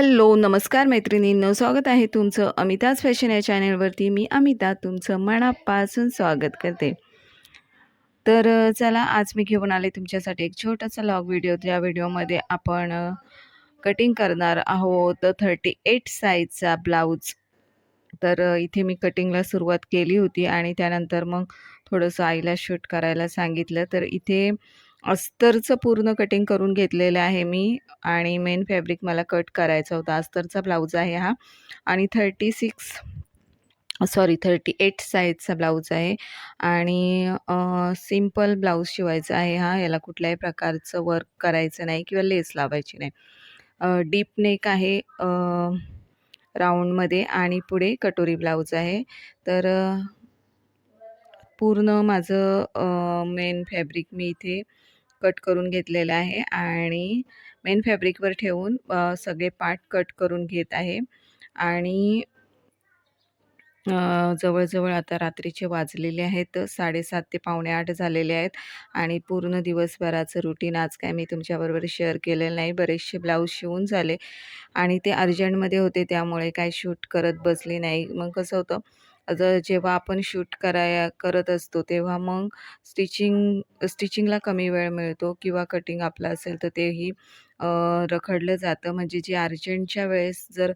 Hello नमस्कार मैत्रिणींनो स्वागत आहे तुमचं अमिताज फॅशन या चॅनलवरती. मी अमिता तुमचं मनापासून स्वागत करते. तर चला आज मी घेऊन आले तुमच्यासाठी एक छोटासा लॉग व्हिडिओ. ज्या व्हिडिओमध्ये आपण कटिंग करणार आहोत थर्टी एट साईजचा ब्लाऊज. तर इथे मी कटिंगला सुरुवात केली होती आणि त्यानंतर मग थोडंसं आईला शूट करायला सांगितलं. तर इथे अस्तरचं पूर्ण कटिंग करून घेतलेलं आहे मी आणि मेन फॅब्रिक मला कट करायचा होता. अस्तरचा ब्लाऊज आहे हा आणि thirty six sorry thirty eight साईजचा ब्लाऊज आहे आणि सिंपल ब्लाऊज शिवायचा आहे हा. याला कुठल्याही प्रकारचं वर्क करायचं नाही किंवा लेस लावायची नाही. डीप नेक आहे राऊंडमध्ये आणि पुढे कटोरी ब्लाऊज आहे. तर पूर्ण माझं मेन फॅब्रिक मी इथे कट करून घेतलेलं आहे आणि मेन फॅब्रिकवर ठेवून सगळे पार्ट कट करून घेत आहे. आणि जवळजवळ आता रात्रीचे वाजलेले आहेत 7:30 ते पावणे आठ झालेले आहेत आणि पूर्ण दिवसभराचं रुटीन आज काय मी तुमच्याबरोबर शेअर केलेलं नाही. बरेचसे ब्लाऊज शिवून झाले आणि ते अर्जंटमध्ये होते त्यामुळे काय शूट करत बसले नाही. मग कसं होतं जर जेव्हा आपण शूट कराया करत असतो तेव्हा मग स्टिचिंग स्टिचिंगला कमी वेळ मिळतो किंवा कटिंग आपलं असेल तर तेही रखडलं जातं. म्हणजे जे अर्जंटच्या वेळेस जर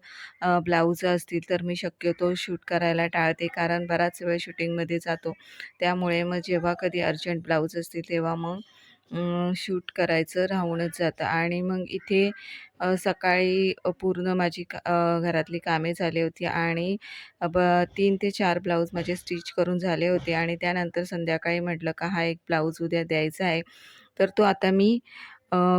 ब्लाऊज असतील तर मी शक्यतो शूट करायला टाळते कारण बराच वेळ शूटिंगमध्ये जातो. त्यामुळे मग जेव्हा कधी अर्जंट ब्लाऊज असतील तेव्हा मग शूट करायचं राहूनच जातं आणि मग इथे सकाळी पूर्ण माझी का घरातली कामे झाली होती आणि ब तीन ते चार ब्लाऊज माझे स्टिच करून झाले होते आणि त्यानंतर संध्याकाळी म्हटलं का हा एक ब्लाऊज उद्या द्यायचा आहे. तर तो आता मी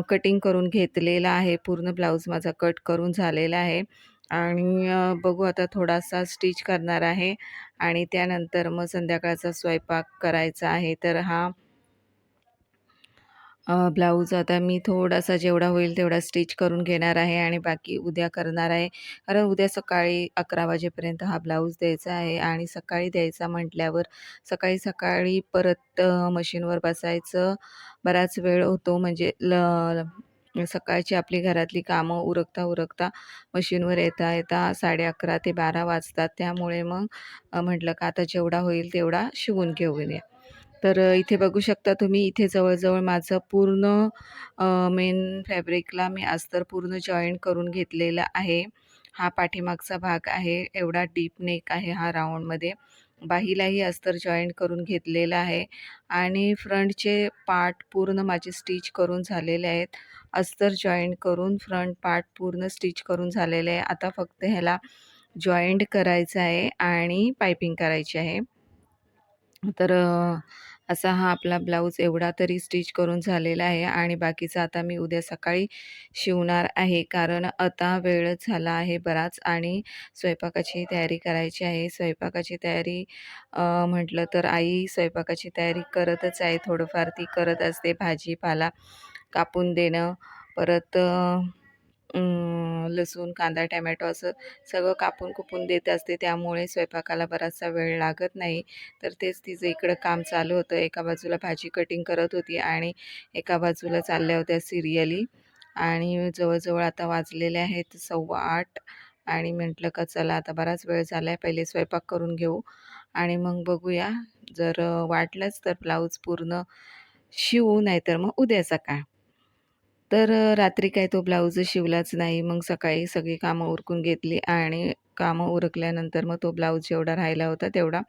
कटिंग करून घेतलेला आहे. पूर्ण ब्लाऊज माझा कट करून झालेला आहे आणि बघू आता थोडासा स्टिच करणार आहे आणि त्यानंतर मग संध्याकाळचा स्वयंपाक करायचा आहे. तर हा ब्लाऊज आता मी थोडासा जेवढा होईल तेवढा स्टिच करून घेणार आहे आणि बाकी उद्या करणार आहे. कारण उद्या सकाळी 11 वाजेपर्यंत हा ब्लाऊज द्यायचा आहे आणि सकाळी द्यायचा म्हटल्यावर सकाळी-सकाळी परत मशीनवर बसायचं बराच वेळ होतो. म्हणजे ल सकाळची आपली घरातली कामं उरकता-उरकता मशीनवर येता-येता 11:30 ते 12 वाजतात. त्यामुळे मग म्हटलं का आता जेवढा होईल तेवढा शिवून घेऊन या तर इथे बघू शकता तुम्ही इथे जवळजवळ माझं पूर्ण मेन फॅब्रिकला मी अस्तर पूर्ण जॉईंट करून घेतलेला आहे. हा पाठीमागचा भाग आहे. एवढा डीप नेक आहे हा राऊंडमध्ये बाहीलाही अस्तर जॉईंट करून घेतलेला आहे आणि फ्रंटचे पार्ट पूर्ण माझे स्टिच करून झालेले आहेत. अस्तर जॉईंट करून फ्रंट पार्ट पूर्ण स्टिच करून झालेले आहे. आता फक्त ह्याला जॉईंट करायचं आहे आणि पायपिंग करायची आहे. तर असा हा आपला ब्लाऊज एवढा तरी स्टिच करून झालेला आहे आणि बाकीचा आता मी उद्या सकाळी शिवणार आहे. कारण आता वेळ झाला आहे बराच आणि स्वयंपाकाची तयारी करायची आहे. स्वयंपाकाची तयारी म्हटलं तर आई स्वयंपाकाची तयारी करतच आहे. थोडंफार ती करत असते. भाजीपाला कापून देणं, परत लसूण, कांदा, टॅमॅटो असं सगळं कापून-कुपून देत असते. त्यामुळे स्वयंपाकाला बराचसा वेळ लागत नाही. तर तेच तिचं इकडं काम चालू होतं. एका बाजूला भाजी कटिंग करत होती आणि एका बाजूला चालल्या होत्या सिरियली आणि जवळजवळ आता वाजलेले आहेत 7:15 आणि म्हटलं का चला आता बराच वेळ झाला आहे. पहिले स्वयंपाक करून घेऊ आणि मग बघूया. जर वाटलंच तर ब्लाऊज पूर्ण शिवू, नाहीतर मग उद्या सकाळ. तर रात्री काय तो ब्लाऊज शिवलाच नाही. मग सकाळी सगळी कामं उरकून घेतली आणि कामं उरकल्यानंतर मग तो ब्लाऊज जेवढा राहिला होता तेवढा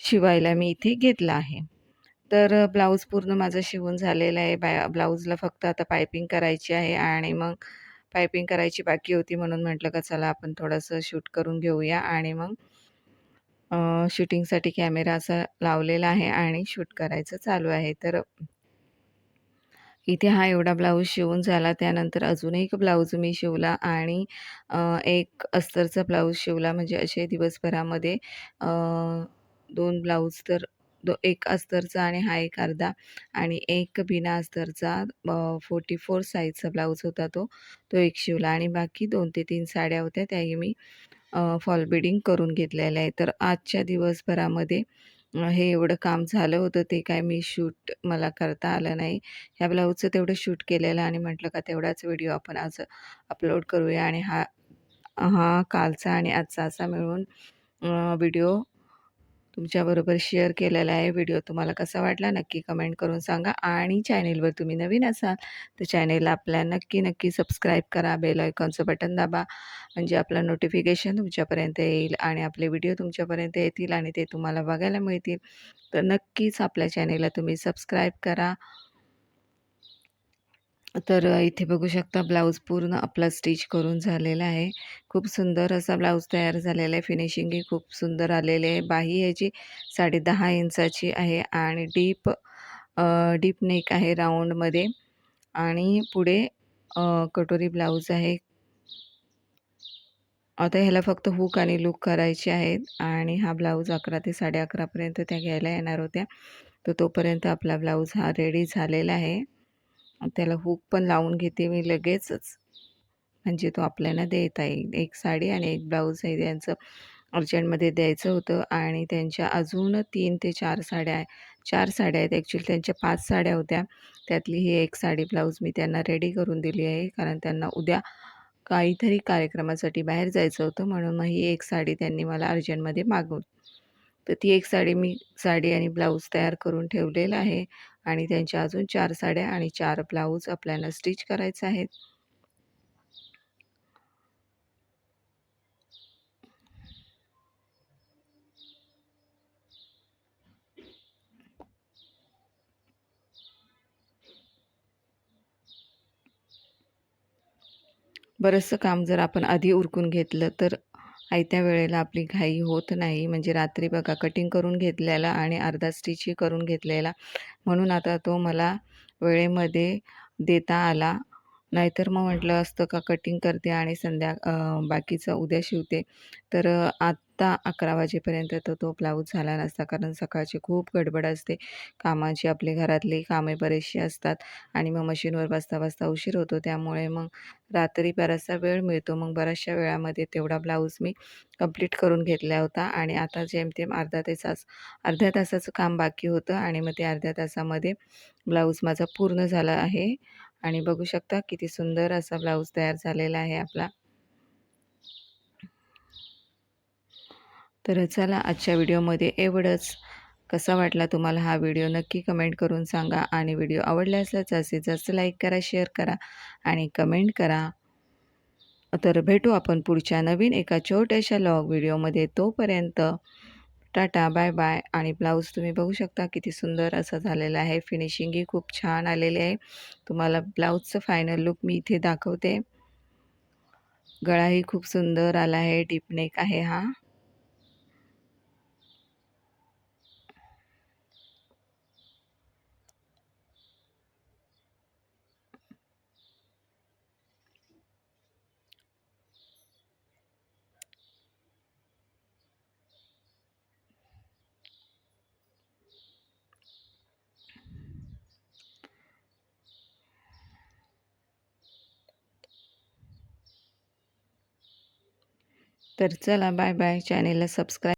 शिवायला मी इथे घेतला आहे. तर ब्लाऊज पूर्ण माझं शिवून झालेलं आहे. बाय ब्लाऊजला फक्त आता पायपिंग करायची आहे आणि मग पायपिंग करायची बाकी होती म्हणून म्हटलं का चला आपण थोडंसं शूट करून घेऊया आणि मग शूटिंगसाठी कॅमेरा असा लावलेला आहे आणि शूट करायचं चालू आहे. तर इथे हा एवढा ब्लाऊज शिवून झाला. त्यानंतर अजून एक ब्लाऊज मी शिवला आणि एक अस्तरचा ब्लाऊज शिवला. म्हणजे असे दिवसभरामध्ये दोन ब्लाऊज तर दो एक अस्तरचा आणि हा एक अर्धा आणि एक बिना अस्तरचा फोर्टी फोर साईजचा ब्लाऊज होता तो. तो एक शिवला आणि बाकी दोन ते तीन साड्या होत्या त्याही मी फॉल बिडिंग करून घेतलेल्या आहे. तर आजच्या दिवसभरामध्ये हे एवढं काम झालं होतं ते काय मी शूट मला करता आलं नाही. ह्या ब्लाऊजचं तेवढं शूट केलेलं आणि म्हटलं का तेवढाच व्हिडिओ आपण आज अपलोड करूया आणि हा हा कालचा आणि आजचा असा मिळून व्हिडिओ तुमच्याबरोबर शेअर केलेला आहे. व्हिडिओ तुम्हाला कसा वाटला नक्की कमेंट करून सांगा आणि चॅनेलवर तुम्ही नवीन असाल तर चॅनेलला आपल्या नक्की नक्की सबस्क्राईब करा. बेल आयकॉनचं बटन दाबा म्हणजे आपलं नोटिफिकेशन तुमच्यापर्यंत येईल आणि आपले व्हिडिओ तुमच्यापर्यंत येतील आणि ते तुम्हाला बघायला मिळतील. तर नक्कीच आपल्या चॅनेलला तुम्ही सबस्क्राईब करा. तर इथे बघू शकता ब्लाऊज पूर्ण आपला स्टिच करून झालेला आहे. खूप सुंदर असा ब्लाऊज तयार झालेला आहे. फिनिशिंगही खूप सुंदर आलेली आहे. बाही ह्याची साडे दहा इंचाची आहे आणि डीप डीप नेक आहे राऊंडमध्ये आणि पुढे कटोरी ब्लाऊज आहे. आता ह्याला फक्त हुक आणि लूक करायचे आहेत आणि हा ब्लाऊज 11 ते साडे अकरापर्यंत त्या घ्यायला येणार होत्या. तर तोपर्यंत आपला ब्लाऊज हा रेडी झालेला आहे. त्याला हुक पण लावून घेते मी लगेचच म्हणजे तो आपल्याला देता येईल. एक साडी आणि एक ब्लाऊज आहे त्यांचं अर्जंटमध्ये द्यायचं होतं आणि त्यांच्या अजून तीन ते चार साड्या आहे चार साड्या आहेत ॲक्च्युली त्यांच्या पाच साड्या होत्या. त्यातली ही एक साडी ब्लाऊज मी त्यांना रेडी करून दिली आहे कारण त्यांना उद्या काहीतरी कार्यक्रमासाठी बाहेर जायचं होतं म्हणून मग ही एक साडी त्यांनी मला अर्जंटमध्ये मागवली. तर ती एक साडी मी साडी आणि ब्लाऊज तयार करून ठेवलेलं आहे आणि त्यांच्या अजून चार साड्या आणि चार ब्लाऊज आपल्याला स्टिच करायचे आहेत. बरंचसं काम जर आपण आधी उरकून घेतलं तर आयत्या वेळेला आपली घाई होत नाही. म्हणजे रात्री बघा कटिंग करून घेतलेला आणि अर्धा स्टिचही करून घेतलेला म्हणून आता तो मला वेळेमध्ये देता आला. नाहीतर मग म्हटलं असतं का कटिंग करते आणि संध्या बाकीचं उद्या शिवते. तर आत्ता 11 वाजेपर्यंत तर तो ब्लाऊज झाला नसता कारण सकाळची खूप गडबड असते. कामाची आपली घरातली कामे बरेचशी असतात आणि मग मशीनवर बसता-बसता उशीर होतो. त्यामुळे मग रात्री बराचसा वेळ मिळतो. मग बऱ्याचशा वेळामध्ये तेवढा ब्लाऊज मी कंप्लीट करून घेतला होता आणि आता जेमतेम अर्धा तासाच अर्ध्या तासाचं काम बाकी होतं आणि मग ते अर्ध्या तासामध्ये ब्लाऊज माझा पूर्ण झाला आहे आणि बघू शकता किती सुंदर असा ब्लाऊज तयार झालेला आहे आपला. तर चला आजच्या व्हिडिओमध्ये एवढंच. कसा वाटला तुम्हाला हा व्हिडिओ नक्की कमेंट करून सांगा आणि व्हिडिओ आवडला असला जास्तीत जास्त लाईक करा, शेअर करा आणि कमेंट करा. तर भेटू आपण पुढच्या नवीन एका छोट्याशा लॉग व्हिडिओमध्ये. तोपर्यंत टाटा, बाय बाय. आणि ब्लाऊज तुम्ही बघू शकता किती सुंदर असा झालेला आहे. फिनिशिंगही खूप छान आलेली आहे. तुम्हाला ब्लाऊजचं फायनल लूक मी इथे दाखवते. गळाही खूप सुंदर आला आहे. डीप नेक आहे हा. तर चला बाय बाय. चॅनेलला सबस्क्राईब